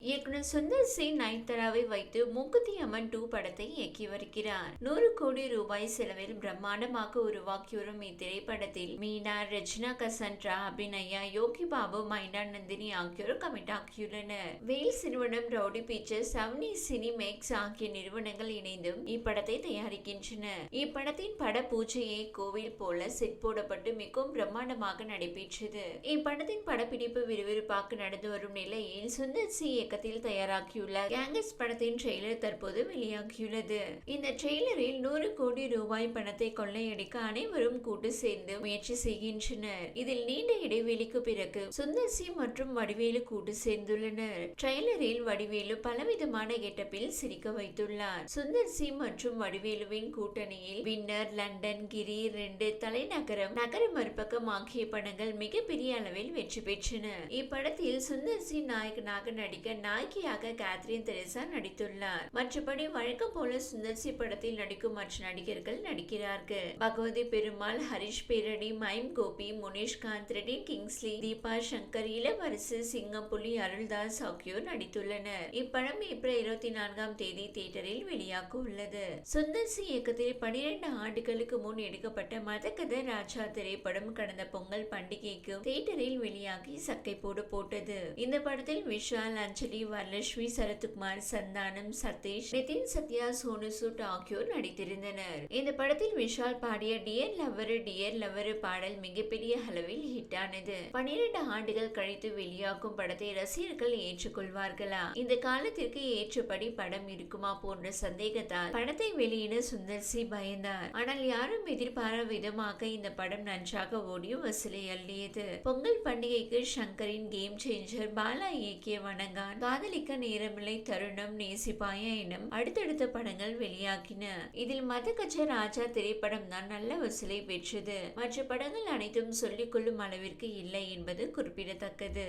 இயக்குனர் சுந்தர் சி நயன்தாராவை வைத்து மூக்குத்தி அம்மன் டூ படத்தை இயக்கி வருகிறார் நூறு கோடி ரூபாய் செலவில் பிரம்மாண்டமாக உருவாக்கி வரும் இத்திரைப்படத்தில் மீனா ரஜினா கசன்ட்ரா அபிநயா யோகி பாபு மைனா நந்தினி ஆகியோர் கமிட் ஆகியுள்ளனர் வேல்ஸ் நிறுவனம் ரவுடி பிக்சர்ஸ் அவனி சினிமேக்ஸ் ஆகிய நிறுவனங்கள் இணைந்தும் இப்படத்தை தயாரிக்கின்றன. இப்படத்தின் பட பூஜையை கோவில் போல செட் போடப்பட்டு மிகவும் பிரம்மாண்டமாக நடைபெற்றது. இப்படத்தின் படப்பிடிப்பு விறுவிறுப்பாக நடந்து வரும் நிலையில் சுந்தர் சி இயக்கத்தில் தயாராகியுள்ள கேங்கஸ் படத்தின் ட்ரெய்லர் தற்போது வெளியாகியுள்ளது. இந்த ட்ரெய்லரில் நூறு கோடி ரூபாய் பணத்தை கொள்ளையடிக்க அனைவரும் கூட்டு சேர்ந்து முயற்சி செய்கின்றனர். இதில் நீண்ட இடைவெளிக்கு பிறகு சுந்தர் சி மற்றும் வடிவேலு கூட்டு சேர்ந்துள்ளனர். ட்ரெய்லரில் வடிவேலு பலவிதமான கெட்டப்பில் சிரிக்க வைத்துள்ளார். சுந்தர் சி மற்றும் வடிவேலுவின் கூட்டணியில் வின்னர் லண்டன் கிரி ரெண்டு தலைநகரம் நகர மறுபக்கம் ஆகிய படங்கள் மிகப்பெரிய அளவில் வெற்றி பெற்றன. இப்படத்தில் சுந்தர் சி நாயகனாக நடிக்க நாயகியாக கேத்ரின் தெரேசா நடித்துள்ளார். மற்றபடி வழக்கம் போல சுந்தர் சி படத்தில் நடிக்கும் மற்ற நடிகர்கள் நடிக்கிறார்கள். பகவதி பெருமாள் ஹரிஷ் பேரடி மைம் கோபி முனேஷ்காந்த் ரெட்டி கிங்ஸ்லி தீபா சங்கர் இளவரசு சிங்கம்புலி அருள்தாஸ் ஆகியோர் நடித்துள்ளனர். இப்படம் ஏப்ரல் இருபத்தி நான்காம் தேதி தியேட்டரில் வெளியாக உள்ளது. சுந்தர் சி இயக்கத்தில் பனிரெண்டு ஆண்டுகளுக்கு முன் எடுக்கப்பட்ட மதகத ராஜா திரைப்படம் கடந்த பொங்கல் பண்டிகைக்கு தியேட்டரில் வெளியாகி சக்கை போடு போட்டது. இந்த படத்தில் விஷால் அஞ்சலி வரலட்சுமி சரத்குமார் சந்தானம் சதீஷ் நிதின் சத்யா சோனு சூட் ஆகியோர் நடித்திருந்தனர். இந்த படத்தில் விஷால் பாடிய டியர் லவரு டியர் லவரு பாடல் மிகப்பெரிய அளவில் ஹிட் ஆனது. பனிரெண்டு ஆண்டுகள் கழித்து வெளியாகும் படத்தை ரசிகர்கள் ஏற்றுக்கொள்வார்களா? இந்த காலத்திற்கு ஏற்றபடி படம் இருக்குமா போன்ற சந்தேகத்தால் படத்தை வெளியிட சுந்தர் சி பயந்தார். ஆனால் யாரும் எதிர்பாராத விதமாக இந்த படம் நன்றாக ஓடியும் வசூலை அள்ளியது. பொங்கல் பண்டிகைக்கு சங்கரின் கேம் சேஞ்சர் பாலா இயக்கிய வணங்கான் காதலிக்க நேரமில்லை தருணம் நேசிப்பாய எனும் அடுத்தடுத்த படங்கள் வெளியாகின. இதில் மதகஜ ராஜா திரைப்படம் தான் நல்ல வசூலை பெற்றது. மற்ற படங்கள் அனைத்தும் சொல்லிக் கொள்ளும் அளவிற்கு இல்லை என்பது குறிப்பிடத்தக்கது.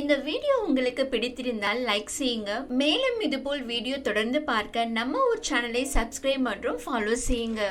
இந்த வீடியோ உங்களுக்கு பிடித்திருந்தால் லைக் செய்யுங்க. மேலும் இதுபோல் வீடியோ தொடர்ந்து பார்க்க நம்ம ஒரு சேனலை சப்ஸ்கிரைப் மற்றும் ஃபாலோ செய்யுங்க.